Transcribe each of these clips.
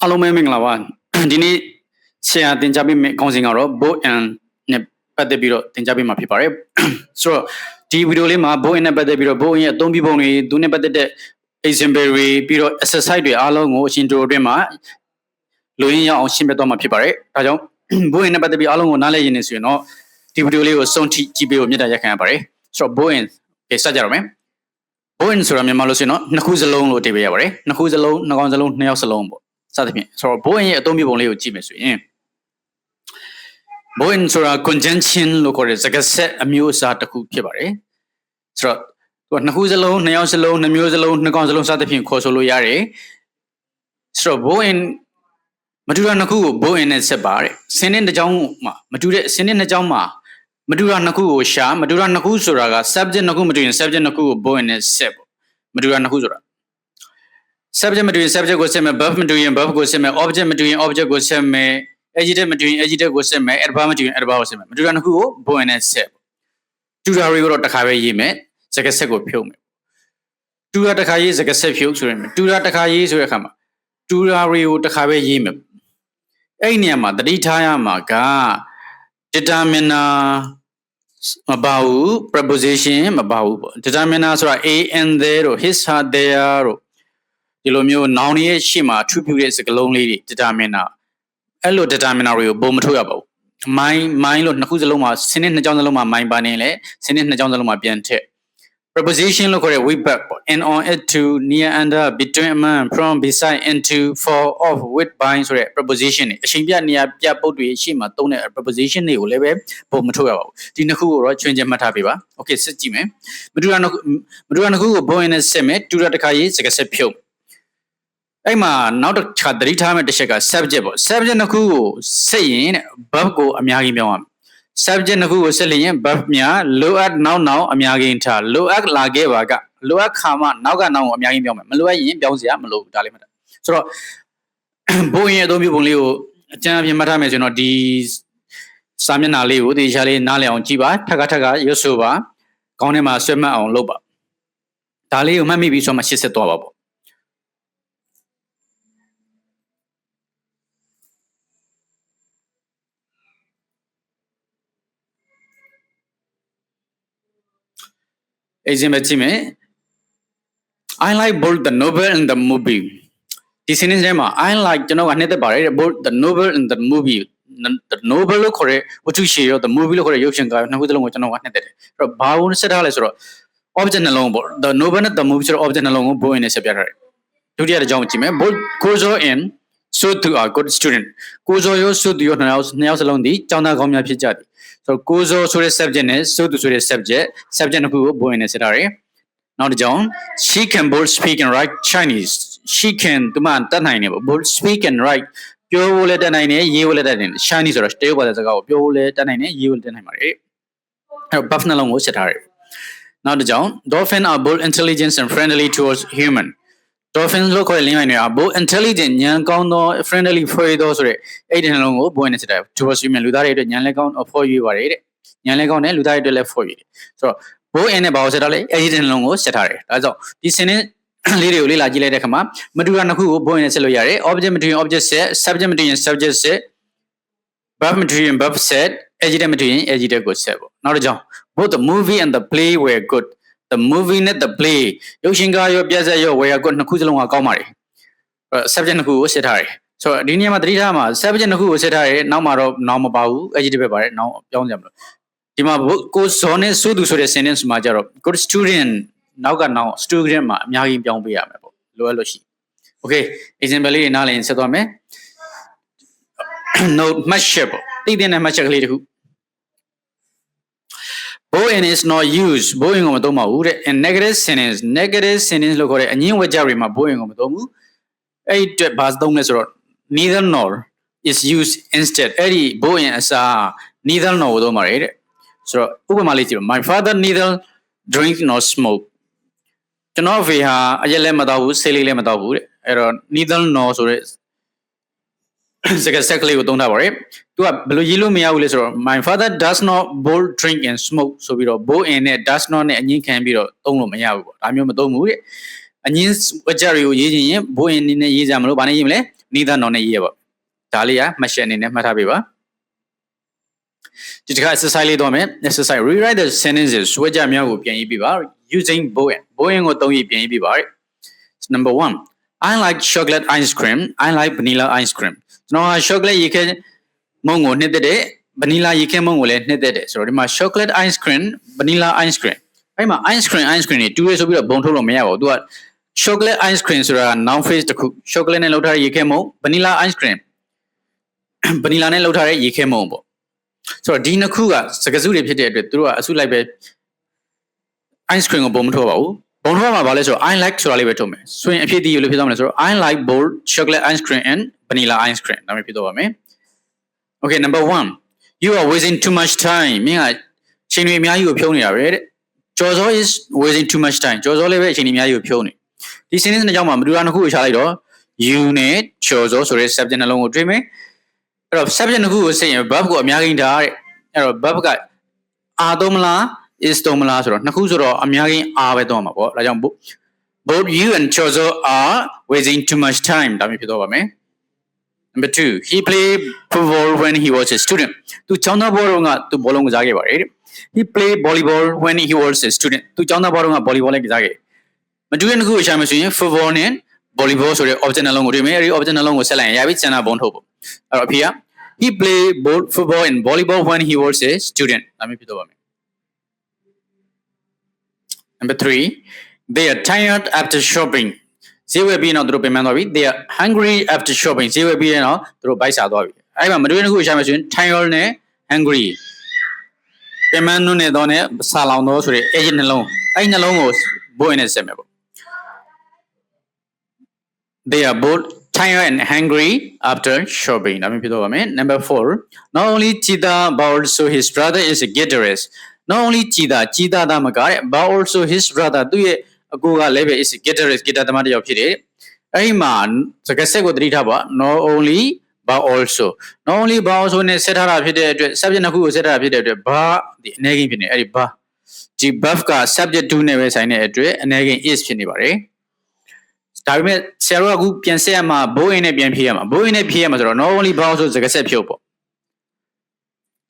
အားလုံးပဲမင်္ဂလာပါဒီနေ့ဆရာတင်ကြပေးမယ့်အကောင်းစဉ်ကတော့ bow and နဲ့ပတ်သက်ပြီးတော့တင်ကြပေးမှာဖြစ်ပါတယ်ဆိုတော့ဒီဗီဒီယိုလေးမှာ bow and နဲ့ပတ်သက်ပြီးတော့ bow ရဲ့အသုံးပြုပုံတွေသူနဲ့ပတ်သက်တဲ့ example တွေပြီးတော့ exercise တွေအားလုံးကိုအရှင်တို့အတွင်းမှာလိုရင်းရအောင်ရှင်းပြသွားမှာဖြစ်ပါတယ်ဒါကြောင့် bow and နဲ့ပတ်သက်ပြီးအားလုံးကိုနားလည်ရင်းနေဆိုရင်တော့ဒီဗီဒီယိုလေးကိုစုံထိကြည့်ပေးဖို့မြတ်တာရက်ခံရပါတယ်ဆိုတော့ bow and ကစကြရအောင်မယ် bow and ဆိုတာမြန်မာလို့ဆိုရင်တော့နှစ်ခုစလုံးလို့အဓိပ္ပာယ်ရပါတယ်နှစ်ခုစလုံးနှစ်ကောင်စလုံးနှစ်ယောက်စလုံးပေါ့ စသဖြင့်ဆိုတော့ Boeing ရဲ့အသုံးပြုပုံလေးကိုကြည့်မယ်ဆိုရင် Boeing ဆိုတာ conjunction လို့ခေါ်တဲ့စကားဆက်အမျိုးအစားတစ်ခုဖြစ်ပါတယ်ဆိုတော့သူကနှစ်ခုစလုံးနှစ်ယောက်စလုံးနှစ်မျိုးစလုံးနှစ်ကောင်စလုံးစသဖြင့်ခေါ်ဆိုလို့ရတယ်ဆိုတော့ Boeing မတူတာနှစ်ခုကို Boeing နဲ့ဆက်ပါတဲ့စင်းတဲ့တစ်ကြောင်းမှာမတူတဲ့စင်းတဲ့နှစ်ကြောင်းမှာမတူတာနှစ်ခုကိုရှာမတူတာနှစ်ခုဆိုတာက subject နှစ်ခုမတူရင် subject နှစ်ခုကို Boeing နဲ့ဆက်ပေါ့မတူတာနှစ်ခုဆိုတာ subject မတူရင် subject ကိုဆက်မယ် verb မတူရင် verb ကိုဆက်မယ် object မတူရင် object ကိုဆက်မယ် adjective မတူရင် adjective ကိုဆက်မယ် adverb မတူရင် adverb ကိုဆက်မယ်မတူတာနှစ်ခုကို boin နဲ့ဆက်တူတာတွေကိုတော့တစ်ခါပဲရေးမယ်စကားဆက်ကိုဖြုတ်မယ်တူတာတစ်ခါရေးစကားဆက်ဖြုတ်ဆိုရင်တူတာတစ်ခါရေးဆိုတဲ့အခါမှာတူတာတွေကိုတစ်ခါပဲရေးမယ်အဲ့ဒီနေရာမှာတတိထားရမှာက determiner မပါဘူး preposition မပါဘူးပေါ့ determiner ဆိုတာ a and there တို့ his her their တို့ ဒီလိုမျိုး noun ရဲ့ရှေ့မှာထူးဖြူတဲ့စကားလုံးလေးတွေ determiner အဲ့လို determiner တွေကိုပုံမထုတ်ရပါဘူး mind mind လို့နှစ်ခုစလုံးမှာစနစ်နှစ်ကြောင်းစလုံးမှာ mind ပါနေလေစနစ်နှစ်ကြောင်းစလုံးမှာပြန်ထည့် preposition လို့ခေါ်တဲ့ with back ပေါ့ and on it to near under between among from beside into for of with by ဆိုတဲ့ preposition တွေအချိန်ပြနေရာပြပုတ်တွေရှေ့မှာသုံးတဲ့ preposition တွေကိုလည်းပဲပုံမထုတ်ရပါဘူးဒီနှစ်ခုကိုတော့ချွင်းချင်းမှတ်ထားပေးပါ okay စစ်ကြည့်မယ်မတူတာနှစ်ခုမတူတာနှစ်ခုကို boin နဲ့ဆက်မယ်တူတာတစ်ခါရေးစကားဆက်ဖြုတ် အဲ့မှာနောက်တစ်ခါသတိထားမယ့်တစ်ချက်က subject ပေါ့ subject နှစ်ခုကိုဆက်ရင်တဲ့ verb ကိုအများကြီးပြောင်းရမယ် subject နှစ်ခုကိုဆက်လျင် verb များလိုအပ်နောက်နောက်အများကြီးထားလိုအပ်လာခဲ့ပါကလိုအပ်ခါမှနောက်ကနောက်ကိုအများကြီးပြောင်းမယ်မလိုအပ်ရင်ပြောင်းစရာမလိုဘူးဒါလေးမှတ်တာဆိုတော့ဘိုးရင်အသုံးပြုပုံလေးကိုအကျဉ်းအပြည့်မှတ်ထားမယ်ဆိုရင်တော့ဒီစာမျက်နှာလေးကိုတေချာလေးနားလည်အောင်ကြည့်ပါထက်ကထက်ကရွတ်ဆိုပါခေါင်းထဲမှာဆွဲမှတ်အောင်လုပ်ပါဒါလေးကိုမှတ်မိပြီးဆိုမှရှင်းဆက်သွားပါပေါ့ example ကြည့်မယ် I like both the novel and the movie ဒီ sentence ထဲမှာ I like ကျွန်တော်ကနှစ်သက်ပါတယ်တဲ့ both the novel and the movie the novel လို့ခေါ်တဲ့ဝတ္ထုရှည်ရော the movie လို့ခေါ်တဲ့ရုပ်ရှင်ကားနှစ်ခုစလုံးကိုကျွန်တော်ကနှစ်သက်တယ်အဲ့တော့ဘာလို့ဆက်ထားလဲဆိုတော့ object နှလုံးပေါ့ the novel နဲ့ the movie ဆိုတော့ object နှလုံးကို both နဲ့ဆက်ပြထားတယ်ဒုတိယတစ်ကြောင်းကြည့်မယ် both goes in so to a good student ကိုဇော်ရော so to ရောနှစ်ယောက်နှစ်ယောက်စလုံးဒီကျောင်းသားကောင်းများဖြစ်ကြသည် ဆိုတော့ကိုဇော်ဆိုတဲ့ subject နဲ့ so to ဆိုတဲ့ subject subject နှစ်ခုကို both နဲ့ဆက်ထားတယ်နောက်တစ်ကြောင်း she can both speak and write chinese she can သူမတတ်နိုင်တယ်ပေါ့ both speak and write ပြောဖို့လည်းတတ်နိုင်တယ်ရေးဖို့လည်းတတ်နိုင်တယ် chinese ဆိုတော့တရုတ်ဘာသာစကားကိုပြောဖို့လည်းတတ်နိုင်တယ်ရေးဖို့လည်းတတ်နိုင်ပါတယ်အဲ့တော့ buff နှလုံးကိုဆက်ထားတယ်နောက်တစ်ကြောင်း dolphin are both intelligent and friendly towards human dolphin လို့ခေါ်တဲ့လင်းရိုင်းတွေက both intelligent ဉာဏ်ကောင်းသော friendly ဖွေသောဆိုတဲ့အဲ့ဒီနှလုံးကိုဘွင့်နေစစ်တယ် towards human လူသားတွေအတွက်ဉာဏ်လည်းကောင်းအဖို့ရွေးပါတယ်တဲ့ဉာဏ်လည်းကောင်းတယ်လူသားတွေအတွက်လည်းဖို့ရွေးတယ်ဆိုတော့ both in နဲ့ဘာကိုဆက်ထားလဲ agent နှလုံးကိုဆက်ထားတယ်ဒါကြောင့်ဒီစင်းနဲ့လေးတွေကိုလေ့လာကြည့်လိုက်တဲ့အခါမှာမတူတာနှစ်ခုကို both in နဲ့ဆက်လို့ရတယ် object မတူရင် object set subject မတူရင် subject set verb မတူရင် verb set adjective မတူရင် adjective ကို set ပေါ့နောက်တစ်ကြောင်း both the movie and the play were good the movie နဲ့ the play ရုပ်ရှင်ကားရောပြဆက်ရော were good နှစ်ခုစလုံးကကောင်းပါတယ်အဲ့ subject နှစ်ခုကိုဆက်ထားတယ်ဆိုတော့ဒီနေရာမှာသတိထားမှာ subject နှစ်ခုကိုဆက်ထားတယ်နောက်မှာတော့နောက်မပါဘူး adjective ပဲပါတယ်နောက်ပြောင်းကြမလို့ဒီမှာကိုဇော်နဲ့စိုးသူဆိုတဲ့ sentence မှာကျတော့ good student နောက်ကနောက် student မှာအများကြီးပြောင်းပေးရမယ်ပေါ့လိုအပ်လို့ရှိ okay example လေးနားလည်ရင်ဆက်သွားမယ် note match ပေါ့သိတဲ့နဲ့ match ကလေးတခု Boeing is not used Boeing ကိုမသုံးပါဘူးတဲ့ in negative sentence negative sentence လို့ခေါ်တဲ့အငင်းဝကြတွေမှာ Boeing ကိုမသုံးဘူးအဲ့ဒီအတွက်ဘာသုံးလဲဆိုတော့ neither nor is used instead အဲ့ဒီ Boeing အစား neither nor ကိုသုံးပါတယ်တဲ့ဆိုတော့ဥပမာလေးကြည့်ပါ my father neither drink nor smoke ကျွန်တော်ဖေဟာအရက်လည်းမတော့ဘူးဆေးလေးလည်းမတော့ဘူးတဲ့အဲ့တော့ neither nor ဆိုတဲ့ စကားဆက်ကလေးကိုသုံးထားပါတယ်။ तू ကဘယ်လိုရေးလို့မရဘူးလဲဆိုတော့ my father does not bowl drink and smoke ဆိုပြီးတော့ bowl in နဲ့ does not နဲ့အငင်းခံပြီးတော့သုံးလို့မရဘူးပေါ့။ဒါမျိုးမသုံးဘူးတဲ့။အငင်းဝကြတွေကိုရေးချင်ရင် bowl in နဲ့ရေးကြမလို့ဘာနဲ့ရေးမလဲ neither nor နဲ့ရေးရပါဒါလေးကမှတ်ချက်အနေနဲ့မှတ်ထားပေးပါဒီတစ်ခါ exercise လေးတော့မယ် exercise rewrite the sentences ဆွဲကြများကိုပြန်ရေးပြပါ using bowen bowen ကိုသုံးရေးပြန်ရေးပြပါ number 1 I like chocolate ice cream I like vanilla ice cream ကျွန်တော်ဟာ chocolate ရေခဲမုံကိုနှစ်သက်တယ် vanilla ရေခဲမုံကိုလည်းနှစ်သက်တယ်ဆိုတော့ဒီမှာ chocolate ice cream vanilla ice cream အဲ့မှာ ice cream ice cream တွေတူရဲဆိုပြီးတော့ဘုံထုတ်လို့မရပါဘူးသူက chocolate ice cream ဆိုတာ noun phrase တစ်ခု chocolate နဲ့လုပ်ထားတဲ့ရေခဲမုံ vanilla ice cream vanilla နဲ့လုပ်ထားတဲ့ရေခဲမုံပေါ့ဆိုတော့ဒီနှစ်ခုကစကားစုတွေဖြစ်တဲ့အတွက်သူတို့ကအစုလိုက်ပဲ ice cream ကိုဘုံမထုတ်ပါဘူး ဘုံထုတ်မှာဘာလဲဆိုတော့ I like ဆိုတာလေးပဲထုတ်မယ်ဆိုရင်အဖြစ်ဒီလိုဖြစ်သွားမယ်ဆိုတော့ I like bold chocolate ice cream and vanilla ice cream ဒါမျိုးဖြစ်သွားပါမယ် Okay number 1 you are wasting too much time မင်းကချိန်တွေအများကြီးကိုဖြုံးနေတာပဲတဲ့ကျော်စော is wasting too much time ကျော်စောလေးပဲအချိန်တွေအများကြီးကိုဖြုံးနေဒီ sentence နှစ်ကြောင်းမှာမတူတာနှစ်ခုကိုရှာလိုက်တော့ you နဲ့ကျော်စောဆိုတဲ့ subject နှလုံးကိုတွေ့မယ်အဲ့တော့ subject နှစ်ခုကိုစစ်ရင် verb ကိုအများကြီးထားတဲ့အဲ့တော့ verb က are သုံးမလား is သုံးမလားဆိုတော့နှစ်ခုဆိုတော့အများကြီး are ပဲသုံးမှာပေါ့ဒါကြောင့် both you and Chozo are wasting too much time ဒါမျိုးဖြစ်တော့ပါမယ် Number 2 he played football when he was a student သူကျောင်းသားဘောလုံးကသူဘောလုံးကစားခဲ့ပါတယ်တဲ့ he played volleyball when he was a student သူကျောင်းသားဘောလုံးက volleyball လည်းကစားခဲ့မတူတဲ့နှစ်ခုကိုရှာမယ်ဆိုရင် football နဲ့ volleyball ဆိုတဲ့ object နှလုံးကိုတွေ့မယ်အဲဒီ object နှလုံးကိုဆက်လိုက်ရင်ရပြီကျန်တာဘုံထုတ်ပေါ့အဲ့တော့အဖေက he played both football and volleyball when he was a student ဒါမျိုးဖြစ်တော့ပါမယ် Number 3 they are tired after shopping ဈေးဝယ်ပြီးတော့သူတို့ပြန်မှန်းသွားပြီ they are hungry after shopping ဈေးဝယ်ပြီးရင်တော့သူတို့ဘိုက်စားသွားပြီအဲ့မှာမတွေ့တဲ့ခုရှာမယ်ဆိုရင် tired နဲ့ hungry ပြန်မှန်းနုနဲ့တော့နဲ့ဆာလောင်တော့ဆိုတဲ့အဲ့ဒီနှလုံးအဲ့ဒီနှလုံးကိုဘိုးရင်းနဲ့ဆက်မယ်ပေါ့ they are both tired and hungry after shopping ဒါမျိုးဖြစ်တော့ပါမယ် number 4 not only Chita but also his brother is a guitarist not only ကြည်တာကြည်တာတာမကတဲ့ but also his brother သူ့ရဲ့အကိုကလည်းပဲ is a guitarist guitar သမားတစ်ယောက်ဖြစ်တယ်အဲ့ဒီမှာစကားဆက်ကိုသတိထားပါ not only but also not only but also နဲ့ဆက်ထားတာဖြစ်တဲ့အတွက် subject နှစ်ခုကိုဆက်ထားတာဖြစ်တဲ့အတွက် but ဒီအနေကင်းဖြစ်နေအဲ့ဒီ but ဒီ buff က subject 2နဲ့ပဲဆိုင်တဲ့အတွက်အနေကင်း is ဖြစ်နေပါတယ်ဒါပေမဲ့ဆရာတို့ကအခုပြန်ဆက်ရမှာဘိုးအင်းနဲ့ပြန်ဖြည့်ရမှာဘိုးအင်းနဲ့ဖြည့်ရမှာဆိုတော့ not only but also စကားဆက်ဖြုတ်ပေါ့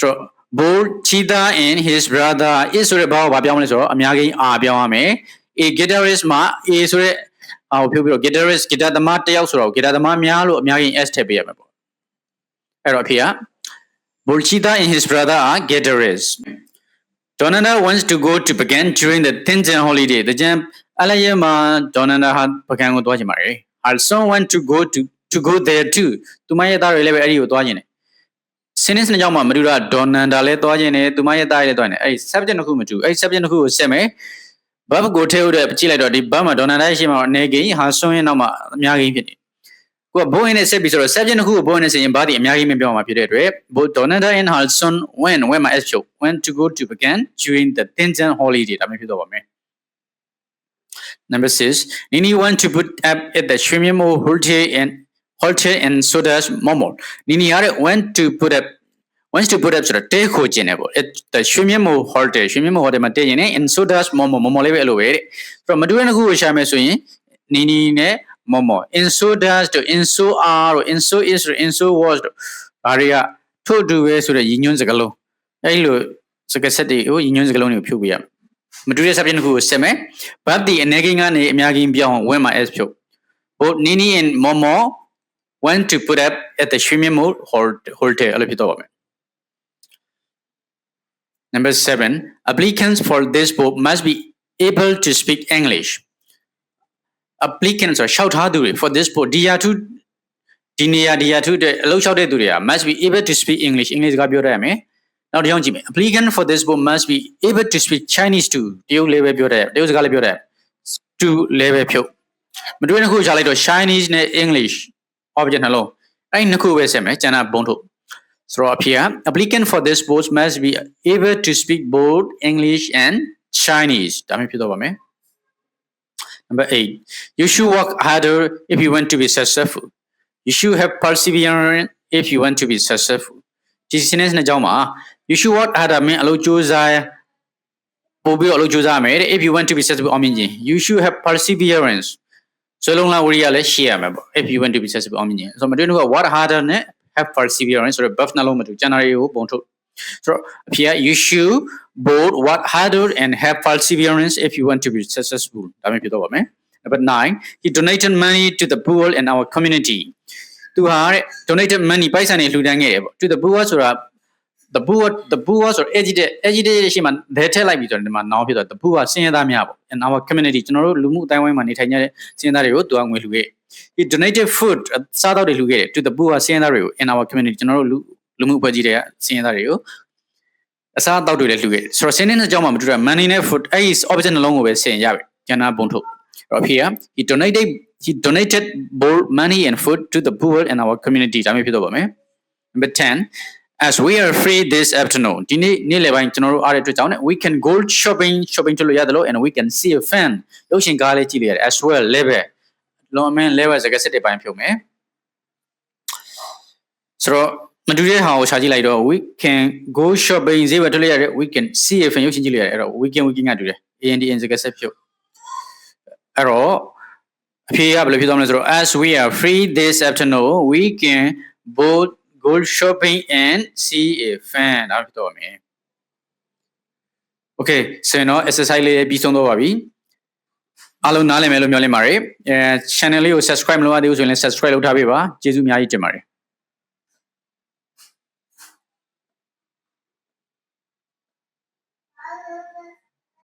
ဆိုတော့ both cheetah and his brother is ဆိုတဲ့ဘာကိုဘာပြောင်းမလဲဆိုတော့အများကြီး r ပြောင်းရမယ် a guitarist မှာ a ဆိုတဲ့အာကိုဖြုတ်ပြီးတော့ guitarist guitar သမားတစ်ယောက်ဆိုတော့ guitar သမားများလို့အများကြီး s ထည့်ပေးရမှာပေါ့အဲ့တော့အဖေက both cheetah and his brother are guitarists Donanda wants to go to Pagan during the Tenjan holiday တကြံအလရဲ့မှာ Donanda ဟာပကံကိုသွားချင်ပါတယ် also want to go to to go there too သူမရဲ့သားတွေလည်းပဲအဲ့ဒီကိုသွားချင်တယ် sentence နှစ်ကြောင်းမှာမတူတာ Donanda လည်းသွားခြင်းနဲ့သူမရဲ့သားလည်းသွားနေအဲ့ subject နှစ်ခုမတူအဲ့ subject နှစ်ခုကိုဆက်မယ် verb ကိုထည့်ဦးတဲ့ကြည့်လိုက်တော့ဒီ verb မှာ Donanda ရဲ့ရှေ့မှာအနေကိန်းဟာဆွန်းရင်တော့မှအများကြီးဖြစ်နေကိုကဘိုးရင်းနဲ့ဆက်ပြီးဆိုတော့ subject နှစ်ခုကိုဘိုးရင်းနဲ့ဆက်ရင်ဘာဒီအများကြီးမပြောမှာဖြစ်တဲ့အတွက်ဘိုး Donanda and Halson when when မှာ s ဖြုတ် when to go to begin during the Tenjan holiday ဒါမျိုးဖြစ်တော့ပါမယ် Number 6 Nini want to put up at the swimming pool hotel and hotel and sodas momo Nini are want to put up wants to put up ဆိုတော့တဲခိုကျင်တယ်ပေါ့ at the swimming pool hotel swimming pool hotel မှာတဲကျင်တယ် and sodas momo momo လေးပဲအဲ့လိုပဲတဲ့ဆိုတော့မတူတဲ့တစ်ခုကိုရှာမယ်ဆိုရင် Nini နဲ့ momo in sodas တို့ in so are တို့ in so is တို့ in so was တို့ဒါတွေကထို့တူပဲဆိုတဲ့ရည်ညွှန်းစကားလုံးအဲ့လိုစကားဆက်တွေကိုရည်ညွှန်းစကားလုံးတွေကိုဖြုတ်ပြရမယ်မတူတဲ့ subject တစ်ခုကိုဆက်မယ် but the အနေကင်းကနေအများကြီးပြောင်းဝင်မှာ s ဖြုတ် both Nini and Momo went to put up at the swimming pool hotel အဲ့လိုဖြစ်တော့ပါမယ် Number 7 applicants for this book must be able to speak English applicants ဆိုရှောက်ထားသူတွေ for this book ဒီယာ2ဒီနေရာဒီယာ2တဲ့အလုပ်လျှောက်တဲ့သူတွေက must be able to speak English English ကပြောရမယ်နောက်တစ်ယောက်ကြည့်မယ် applicant for this book must be able to speak Chinese too တရုတ်လည်းပဲပြောတယ်တရုတ်စကားလည်းပြောတယ် to လည်းပဲဖြုတ်မတွေ့နှစ်ခုရှာလိုက်တော့ Chinese နဲ့ English object နှလုံးအဲ့ဒီနှစ်ခုပဲဆက်မယ်ကျန်တာဘုံထုတ် ဆိုတော့အဖြေက applicant for this post must be able to speak both English and Chinese ဒါမျိုးဖြစ်တော့ပါမယ် Number 8 you should work harder if you want to be successful you should have perseverance if you want to be successful ဒီ sentence နဲ့ကြောင်းမှာ you should work harder မင်းအလုပ်ကြိုးစားပို့ပြီးတော့အလုပ်ကြိုးစားမယ်တဲ့ if you want to be successful အောင်မြင်ခြင်း you should have perseverance ဆွဲလုံးလားဝရိယလည်းရှေ့ရမယ်ပေါ့ if you want to be successful အောင်မြင်ရင်ဆိုတော့မတွေ့တော့ what harder နဲ့ have perseverance ဆိုတော့ buff နှလုံးမတူကျန်တာတွေကိုပုံထုတ်ဆိုတော့အဖေက you should both work harder and have perseverance if you want to be successful ဒါမျိုးဖြစ်တော့ပါမယ် number 9 he donated money to the poor in our community သူဟာတဲ့ donated money ပိုက်ဆံတွေလှူဒန်းခဲ့တယ်ပေါ့ to the poor ဆိုတာ the poor the poor ဆိုတော့ educated educated ရှိမှဒဲထက်လိုက်ပြီးဆိုတော့ဒီမှာနောင်ဖြစ်တော့ the poor ဆင်းရဲသားများပေါ့ in our community ကျွန်တော်တို့လူမှုအတိုင်းဝိုင်းမှာနေထိုင်ကြတဲ့ဆင်းရဲသားတွေကိုသူကငွေလှူခဲ့ he donated food စားတော့တွေလှူခဲ့တယ် to the poor ဆင်းရဲသားတွေကို in our community ကျွန်တော်တို့လူလူမှုအဖွဲ့အစည်းတွေကဆင်းရဲသားတွေကိုအစားအသောက်တွေလည်းလှူခဲ့တယ်ဆိုတော့ဆင်းရဲတဲ့အကြောင်းမှမတူတာ money နဲ့ food အဲ့ဒီ opposite နှလုံးကိုပဲဆင်ရပြီကျန်တာပုံထုတ်အဲ့တော့ဖေက he donated he donated both money and food to the poor in our community ဒါမျိုးဖြစ်တော့ပါမယ် number 10 as we are free this afternoon ဒီနေ့နေ့လယ်ပိုင်းကျွန်တော်တို့အားရတဲ့အတွက်ကြောင့် we can go shopping shopping လုပ်လို့ရတယ်လို့ and we can see a fan ရုပ်ရှင်ကားလေးကြည့်လို့ရတယ် as well level လွန်အမင်း level စကားစစ်တဲ့ပိုင်းဖြုတ်မယ်ဆိုတော့မတူတဲ့ဟာကိုရှာကြည့်လိုက်တော့ we can go shopping ဈေးဝယ်ထွက်လို့ရတယ် we can see a fan ရုပ်ရှင်ကြည့်လို့ရတယ်အဲ့တော့ we can we can ကတူတယ် ANDN စကားစစ်ဖြုတ်အဲ့တော့အဖြေကဘယ်လိုဖြစ်သွားမလဲဆိုတော့ as we are free this afternoon we can both go shopping and see a fan ဒါဖြစ်တော့မယ် Okay ဆိုရင်တော့ exercise လေးပြီးဆုံးတော့ပါပြီအားလုံးနားလည်မယ်လို့မျှော်လင့်ပါတယ်အဲ channel လေးကို subscribe မလုပ်ရသေးဘူးဆိုရင်လည်း subscribe လုပ်ထားပေးပါကျေးဇူးအများကြီးတင်ပါတယ်